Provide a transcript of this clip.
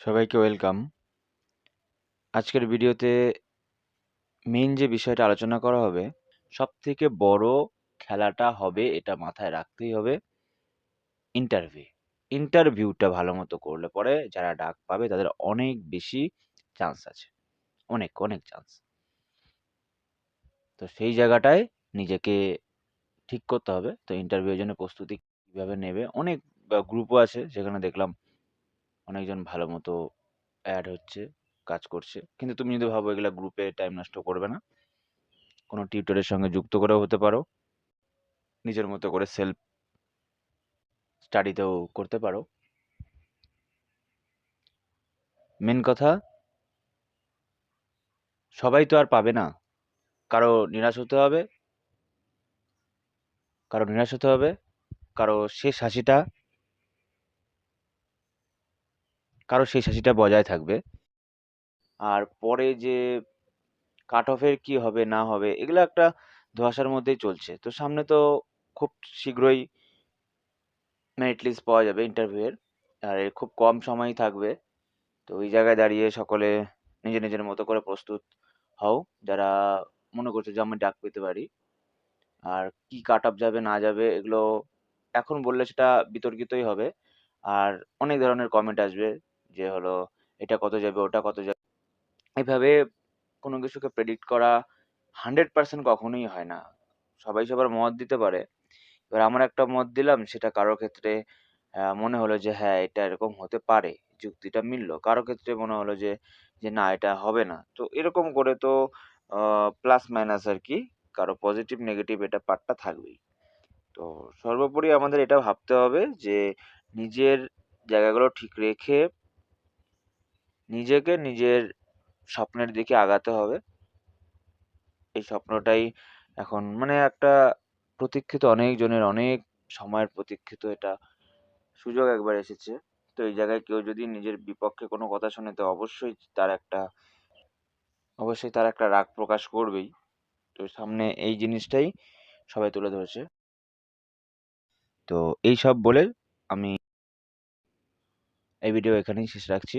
সবাইকে ওয়েলকাম। আজকের ভিডিওতে মেন যে বিষয়টা আলোচনা করা হবে সব থেকে বড় খেলাটা হবে এটা মাথায় রাখতেই হবে ইন্টারভিউ ইন্টারভিউটা ভালো মতো করলে পরে যারা ডাক পাবে তাদের অনেক বেশি চান্স আছে। অনেক অনেক চান্স তো সেই জায়গাটায় নিজেকে ঠিক করতে হবে। তো ইন্টারভিউর জন্য প্রস্তুতি কীভাবে নেবে? অনেক গ্রুপও আছে যেখানে দেখলাম অনেকজন ভালো মতো অ্যাড হচ্ছে, কাজ করছে। কিন্তু তুমি যদি ভাবো এগুলা গ্রুপে টাইম নষ্ট করবে না, কোনো টিউটরের সঙ্গে যুক্ত করেও হতে পারো, নিজের মতো করে সেলফ স্টাডিতেও করতে পারো। মেন কথা, সবাই তো আর পাবে না। কারও নিরাশ হতে হবে, কারও নিরাশ হতে হবে, কারও শেষ হাসিটা কারও শেষ হাসিটা বজায় থাকবে। আর পরে যে কাট অফের কি হবে, না হবে, এগুলো একটা ধোঁয়াশার মধ্যেই চলছে। তো সামনে তো খুব শীঘ্রই মেরিট লিস্ট পাওয়া যাবে ইন্টারভিউয়ের আর খুব কম সময়ই থাকবে। তো ওই জায়গায় দাঁড়িয়ে সকলে নিজের নিজের মতো করে প্রস্তুত হও। যারা মনে করছে যে আমি ডাক পেতে পারি। আর কি কাট অফ যাবে, না যাবে, এগুলো এখন বললে সেটা বিতর্কিতই হবে। আর অনেক ধরনের কমেন্ট আসবে। যে হলো, এটা কত যাবে, ওটা কত যাবে, এভাবে কোনো কিছুকে প্রেডিক্ট করা হান্ড্রেড পার্সেন্ট কখনোই হয় না। সবাই সবার মত দিতে পারে। এবার আমার একটা মত দিলাম, সেটা কারোর ক্ষেত্রে মনে হলো যে হ্যাঁ এটা এরকম হতে পারে, যুক্তিটা মিললো। কারও ক্ষেত্রে মনে হলো যে যে না, এটা হবে না। তো এরকম করে তো প্লাস মাইনাস আর কি, কারও পজিটিভ নেগেটিভ এটা পার্টটা থাকবেই। তো সর্বোপরি আমাদের এটা ভাবতে হবে যে, নিজের জায়গাগুলো ঠিক রেখে নিজেকে নিজের স্বপ্নের দিকে আগাতে হবে। এই স্বপ্নটাই এখন মানে একটা প্রতীক্ষিত, অনেক জনের অনেক সময়ের প্রতীক্ষিত এটা সুযোগ একবার এসেছে। তো এই জায়গায় কেউ যদি নিজের বিপক্ষে কোনো কথা শোনে, তো অবশ্যই তার একটা, অবশ্যই তার একটা রাগ প্রকাশ করবেই। তো সামনে এই জিনিসটাই সবাই তুলে ধরেছে। তো এই সব বলে আমি এই ভিডিও এখানেই শেষ রাখছি।